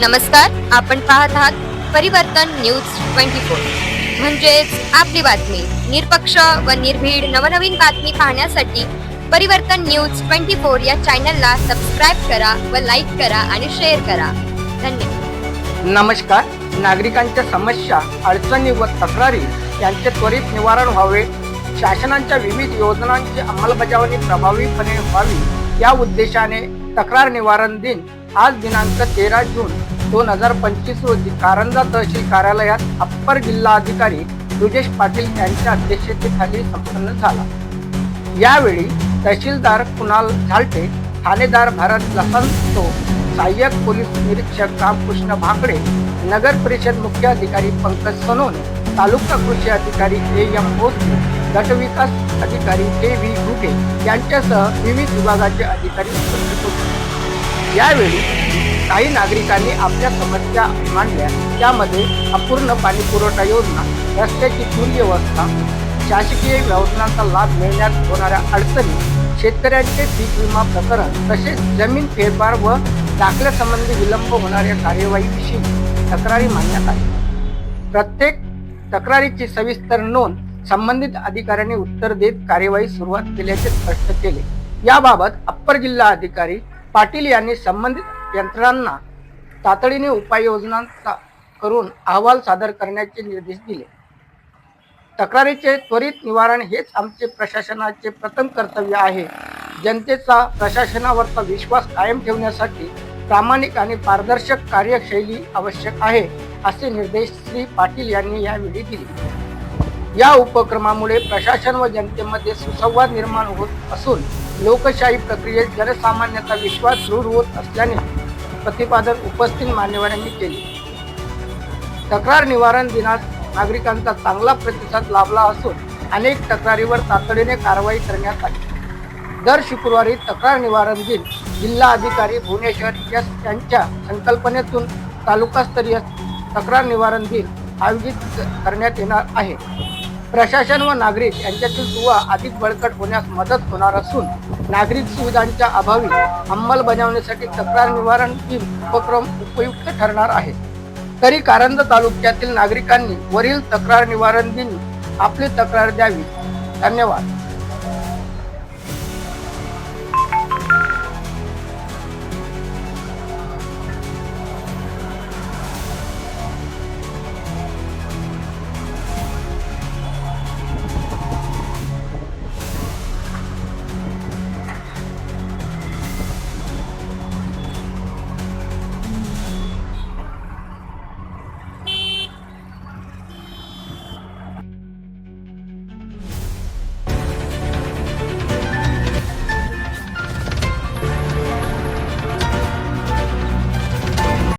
नमस्कार आपण पाहत आहात परिवर्तन न्यूज ट्वेंटी फोर. म्हणजेच आपली बातमी. निरपक्ष व निर्भीड नवनवीन बातमी पाहण्यासाठी परिवर्तन न्यूज ट्वेंटी फोर या चॅनलला सबस्क्राईब करा व लाईक करा आणि शेअर करा. धन्यवाद. नमस्कार. नागरिकांच्या समस्या अडचणी व तक्रारी यांचे त्वरित निवारण व्हावे. शासनाच्या विविध योजनांची अंमलबजावणी प्रभावीपणे व्हावी. या उद्देशाने तक्रार निवारण दिन आज दिनांक तेरा जून दोन हजार पंचवीस रोजी कारंजा तहसील कार्यालयात अप्पर जिल्हा अधिकारी रुजेश पाटील यांच्या अध्यक्षतेखाली संपन्न झाला. यावेळी तहसीलदार कुणाल झालटे ठाणेदार भारत लसंतो सहाय्यक पोलीस निरीक्षक रामकृष्ण भाकडे नगर परिषद मुख्य अधिकारी पंकज सोनवणे तालुका कृषी अधिकारी ए एम भोसले गटविकास अधिकारी के व्ही घुगे यांच्यासह विविध विभागाचे अधिकारी उपस्थित होते. यावेळी काही नागरिकांनी आपल्या समस्या मांडल्या. त्यामध्ये अपूर्ण पाणी पुरवठा योजना रस्त्याची दुर्व्यवस्था शासकीय योजनांचा लाभ मिळण्यात होणाऱ्या अडचणी शेतकऱ्यांचे पीक विमा प्रकरण तसेच जमीन फेरफार व दाखल्यासंबंधी विलंब होणाऱ्या कार्यवाहीविषयी तक्रारी मांडण्यात आली. प्रत्येक तक्रारीची सविस्तर नोंद संबंधित अधिकाऱ्यांनी उत्तर देत कार्यवाही सुरुवात केल्याचे स्पष्ट केले. याबाबत अप्पर जिल्हा अधिकारी पाटील यांनी संबंधित यंत्रणांना तातडीने उपाययोजनांचा करून अहवाल सादर करण्याचे निर्देश दिले. तक्रारीचे त्वरित निवारण हेच आमचे प्रशासनाचे प्रथम कर्तव्य आहे. जनतेचा प्रशासनावरचा विश्वास कायम ठेवण्यासाठी प्रामाणिक आणि पारदर्शक कार्यशैली आवश्यक आहे असे निर्देश श्री पाटील यांनी यावेळी दिले. या उपक्रमामुळे प्रशासन व जनतेमध्ये सुसंवाद निर्माण होत असून लोकशाही प्रक्रियेत जनसामान्याचा विश्वास दृढ होत असल्याने प्रतिपादन उपस्थित मान्यवरांनी केले. तक्रार निवारण दिनात नागरिकांचा चांगला प्रतिसाद लाभला असून अनेक तक्रारीवर तातडीने कारवाई करण्यात आली. दर शुक्रवारी तक्रार निवारण दिन जिल्हा अधिकारी भुवनेश्वर यस यांच्या संकल्पनेतून तालुकास्तरीय तक्रार निवारण दिन आयोजित करण्यात येणार आहे. प्रशासन व नागरिक यांच्यातील दुवा अधिक बळकट होण्यास मदत होणार असून नागरिक सुविधांच्या अभावी अंमलबजावणीसाठी तक्रार निवारण टीम उपक्रम उपयुक्त ठरणार आहे. तरी कारंजा तालुक्यातील नागरिकांनी वरील तक्रार निवारण दिन आपली तक्रार द्यावी. धन्यवाद.